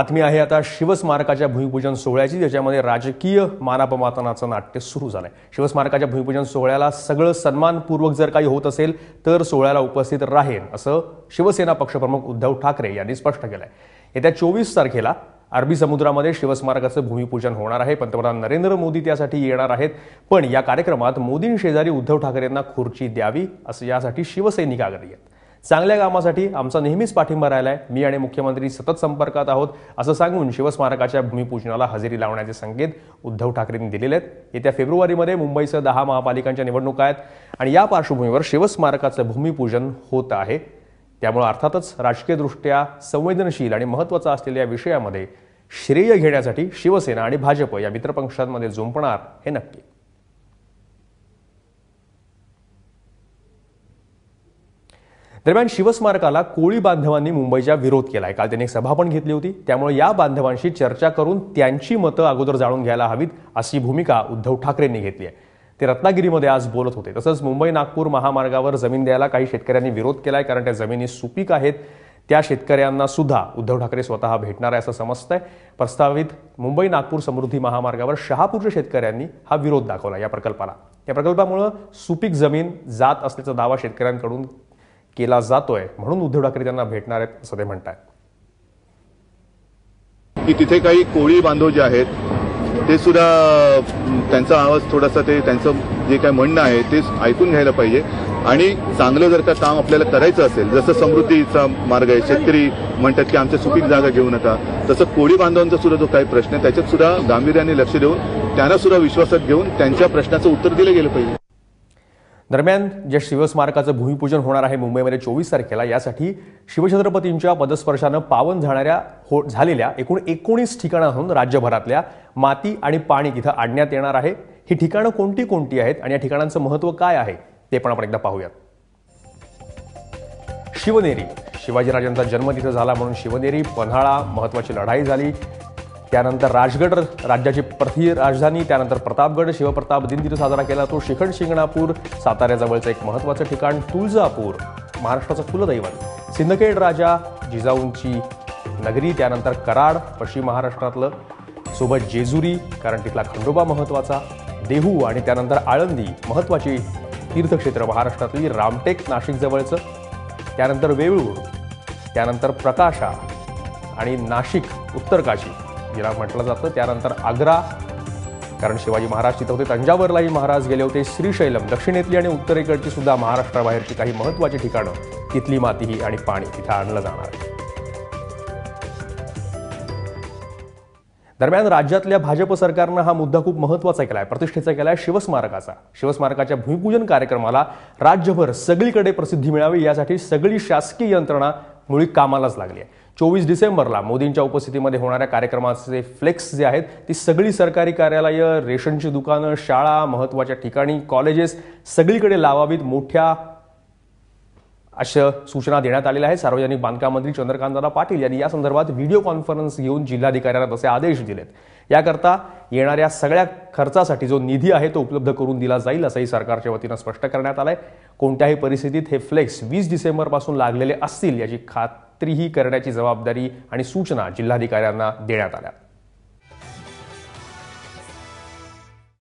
बातमी आहे आता शिवस्मारकाच्या भूमिपूजन सोहळ्याची ज्याच्यामध्ये राजकीय मानापमानाचं नाट्य सुरू झालंय. शिवस्मारकाच्या भूमिपूजन सोहळ्याला सगळं सन्मानपूर्वक जर काही होत असेल तर सोहळ्याला उपस्थित राहेन असं शिवसेना पक्षप्रमुख उद्धव ठाकरे यांनी स्पष्ट केलंय. येत्या चोवीस तारखेला अरबी समुद्रामध्ये शिवस्मारकाचं भूमिपूजन होणार आहे. पंतप्रधान नरेंद्र मोदी त्यासाठी येणार आहेत. पण या कार्यक्रमात मोदींशेजारी उद्धव ठाकरेंना खुर्ची द्यावी असं यासाठी शिवसैनिक आग्रही आहेत. चांगल्या कामासाठी आमचा नेहमीच पाठिंबा राहिला आहे मी आणि मुख्यमंत्री सतत संपर्कात आहोत. असं सांगून शिवस्मारकाच्या भूमिपूजनाला हजेरी लावण्याचे संकेत उद्धव ठाकरेंनी दिलेले आहेत. येत्या फेब्रुवारीमध्ये मुंबईसह दहा महापालिकांच्या निवडणुका आहेत आणि या पार्श्वभूमीवर शिवस्मारकाचं भूमिपूजन होत आहे. त्यामुळे अर्थातच राजकीयदृष्ट्या संवेदनशील आणि महत्त्वाचा असलेल्या विषयामध्ये श्रेय घेण्यासाठी शिवसेना आणि भाजप या मित्रपक्षांमध्ये जुंपणार हे नक्की. दरम्यान शिवस्मारकाला कोळी बांधवांनी मुंबईच्या विरोध केलाय. काल त्यांनी एक सभा पण घेतली होती. त्यामुळे या बांधवांशी चर्चा करून त्यांची मतं अगोदर जाणून घ्यायला हवीत अशी भूमिका उद्धव ठाकरेंनी घेतली आहे. ते रत्नागिरीमध्ये आज बोलत होते. तसंच मुंबई नागपूर महामार्गावर जमीन द्यायला काही शेतकऱ्यांनी विरोध केलाय कारण त्या जमिनी सुपीक आहेत. त्या शेतकऱ्यांना सुद्धा उद्धव ठाकरे स्वतः भेटणार आहे असं समजतंय. प्रस्तावित मुंबई नागपूर समृद्धी महामार्गावर शहापूरच्या शेतकऱ्यांनी हा विरोध दाखवला या प्रकल्पाला. या प्रकल्पामुळं सुपीक जमीन जात असल्याचा दावा शेतकऱ्यांकडून केला जातोय म्हणून उद्धव ठाकरे त्यांना भेटणार आहेत असं ते म्हणतात की तिथे काही कोळी बांधव जे आहेत ते सुद्धा त्यांचा आवाज थोडासा ते त्यांचं जे काही म्हणणं आहे ते ऐकून घ्यायला पाहिजे. आणि चांगलं जर का काम आपल्याला करायचं असेल जसं समृद्धीचा मार्ग आहे शेतकरी म्हणतात की आमच्या सुपीक जागा घेऊ नका तसं कोळी बांधवांचा सुद्धा जो काही प्रश्न आहे त्याच्यात सुद्धा गांभीर्याने लक्ष देऊन त्यांना सुद्धा विश्वासात घेऊन त्यांच्या प्रश्नाचं उत्तर दिलं गेलं पाहिजे. दरम्यान ज्या शिवस्मारकाचं भूमिपूजन होणार आहे मुंबईमध्ये चोवीस तारखेला यासाठी शिवछत्रपतींच्या पदस्पर्शानं पावन झाणाऱ्या हो झालेल्या एकूण एकोणीस ठिकाणाहून राज्यभरातल्या माती आणि पाणी तिथं आणण्यात येणार आहे. ही ठिकाणं कोणती कोणती आहेत आणि या ठिकाणांचं महत्त्व काय आहे ते पण आपण एकदा पाहूयात. शिवनेरी. शिवाजीराजांचा जन्म तिथं झाला म्हणून शिवनेरी पन्हाळा महत्वाची लढाई झाली. त्यानंतर राजगड राज्याची प्रथी राजधानी त्यानंतर प्रतापगड शिवप्रताप दिनदिन साजरा केला तो शिखंड शिंगणापूर साताऱ्याजवळचं एक महत्त्वाचं ठिकाण तुळजापूर महाराष्ट्राचं कुलदैवत. सिंदखेड राजा जिजाऊंची नगरी त्यानंतर कराड पश्चिम महाराष्ट्रातलं सोबत जेजुरी कारण तिथला खंडोबा महत्त्वाचा देहू आणि त्यानंतर आळंदी महत्त्वाची तीर्थक्षेत्र महाराष्ट्रातली रामटेक नाशिकजवळचं त्यानंतर वेळूर त्यानंतर प्रकाशा आणि नाशिक उत्तरकाशी. जिला म्हटलं जातं. त्यानंतर आग्रा कारण शिवाजी महाराज तिथं होते तंजावरलाही महाराज गेले होते श्रीशैलम दक्षिणेतली आणि उत्तरेकडची सुद्धा महाराष्ट्राबाहेरची काही महत्त्वाची ठिकाणं तिथली मातीही आणि पाणी तिथं आणलं जाणार आहे. दरम्यान राज्यातल्या भाजप सरकारनं हा मुद्दा खूप महत्त्वाचा आहे प्रतिष्ठेचा केलाय शिवस्मारकाचा. शिवस्मारकाच्या भूमिपूजन कार्यक्रमाला राज्यभर सगळीकडे प्रसिद्धी मिळावी यासाठी सगळी शासकीय यंत्रणा मुळी कामालाच लागली आहे. चोवीस डिसेंबरला मोदींच्या उपस्थितीमध्ये होणाऱ्या कार्यक्रमाचे फ्लेक्स जे आहेत ती सगळी सरकारी कार्यालयं रेशनची दुकानं शाळा महत्त्वाच्या ठिकाणी कॉलेजेस सगळीकडे लावावीत मोठ्या अशा सूचना देण्यात आलेल्या आहेत. सार्वजनिक बांधकाम मंत्री चंद्रकांतदादा पाटील यांनी या संदर्भात व्हिडिओ कॉन्फरन्स घेऊन जिल्हाधिकाऱ्यांना तसे आदेश दिलेत. याकरता येणाऱ्या सगळ्या खर्चासाठी जो निधी आहे तो उपलब्ध करून दिला जाईल असंही सरकारच्या वतीनं स्पष्ट करण्यात आलं आहे कोणत्याही परिस्थितीत हे फ्लेक्स वीस डिसेंबरपासून लागलेले असतील याची खात खात्रीही करण्याची जबाबदारी आणि सूचना जिल्हाधिकाऱ्यांना देण्यात आल्या.